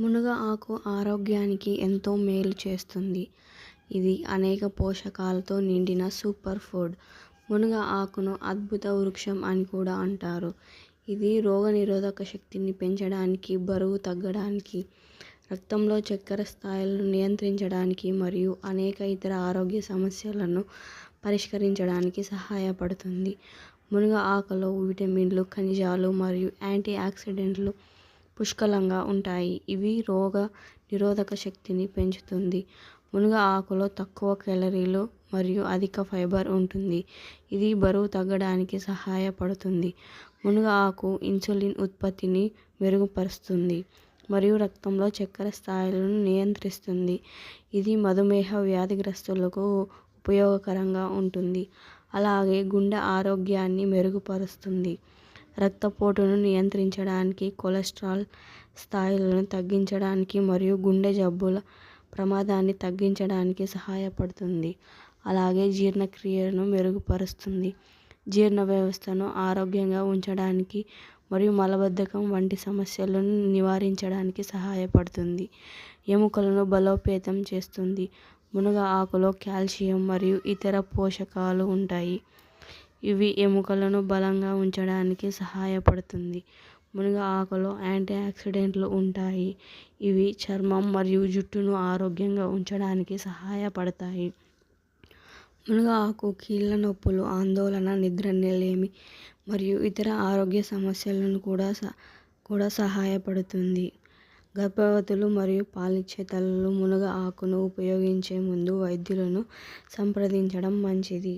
మునగ ఆకు ఆరోగ్యానికి ఎంతో మేలు చేస్తుంది. ఇది అనేక పోషకాలతో నిండిన సూపర్ ఫుడ్. మునగ ఆకును అద్భుత వృక్షం అని కూడా అంటారు. ఇది రోగనిరోధక శక్తిని పెంచడానికి, బరువు తగ్గడానికి, రక్తంలో చక్కెర స్థాయిలను నియంత్రించడానికి మరియు అనేక ఇతర ఆరోగ్య సమస్యలను పరిష్కరించడానికి సహాయపడుతుంది. మునగ ఆకులో విటమిన్లు, ఖనిజాలు మరియు యాంటీ ఆక్సిడెంట్లు పుష్కలంగా ఉంటాయి. ఇవి రోగ నిరోధక శక్తిని పెంచుతుంది. మునగ ఆకులో తక్కువ కేలరీలు మరియు అధిక ఫైబర్ ఉంటుంది. ఇది బరువు తగ్గడానికి సహాయపడుతుంది. మునగ ఆకు ఇన్సులిన్ ఉత్పత్తిని మెరుగుపరుస్తుంది మరియు రక్తంలో చక్కెర స్థాయిలను నియంత్రిస్తుంది. ఇది మధుమేహ వ్యాధిగ్రస్తులకు ఉపయోగకరంగా ఉంటుంది. అలాగే గుండె ఆరోగ్యాన్ని మెరుగుపరుస్తుంది. రక్తపోటును నియంత్రించడానికి, కొలెస్ట్రాల్ స్థాయిలను తగ్గించడానికి మరియు గుండె జబ్బుల ప్రమాదాన్ని తగ్గించడానికి సహాయపడుతుంది. అలాగే జీర్ణక్రియను మెరుగుపరుస్తుంది. జీర్ణ వ్యవస్థను ఆరోగ్యంగా ఉంచడానికి మరియు మలబద్ధకం వంటి సమస్యలను నివారించడానికి సహాయపడుతుంది. ఎముకలను బలోపేతం చేస్తుంది. మునగ ఆకులో కాల్షియం మరియు ఇతర పోషకాలు ఉంటాయి. ఇవి ఎముకలను బలంగా ఉంచడానికి సహాయపడుతుంది. మునగ ఆకులో యాంటీ ఆక్సిడెంట్లు ఉంటాయి. ఇవి చర్మం మరియు జుట్టును ఆరోగ్యంగా ఉంచడానికి సహాయపడతాయి. మునగ ఆకు కీళ్ళ నొప్పులు, ఆందోళన, నిద్రలేమి మరియు ఇతర ఆరోగ్య సమస్యలను కూడా సహాయపడుతుంది. గర్భవతులు మరియు పాలిచ్చే తల్లులు మునగ ఆకును ఉపయోగించే ముందు వైద్యులను సంప్రదించడం మంచిది.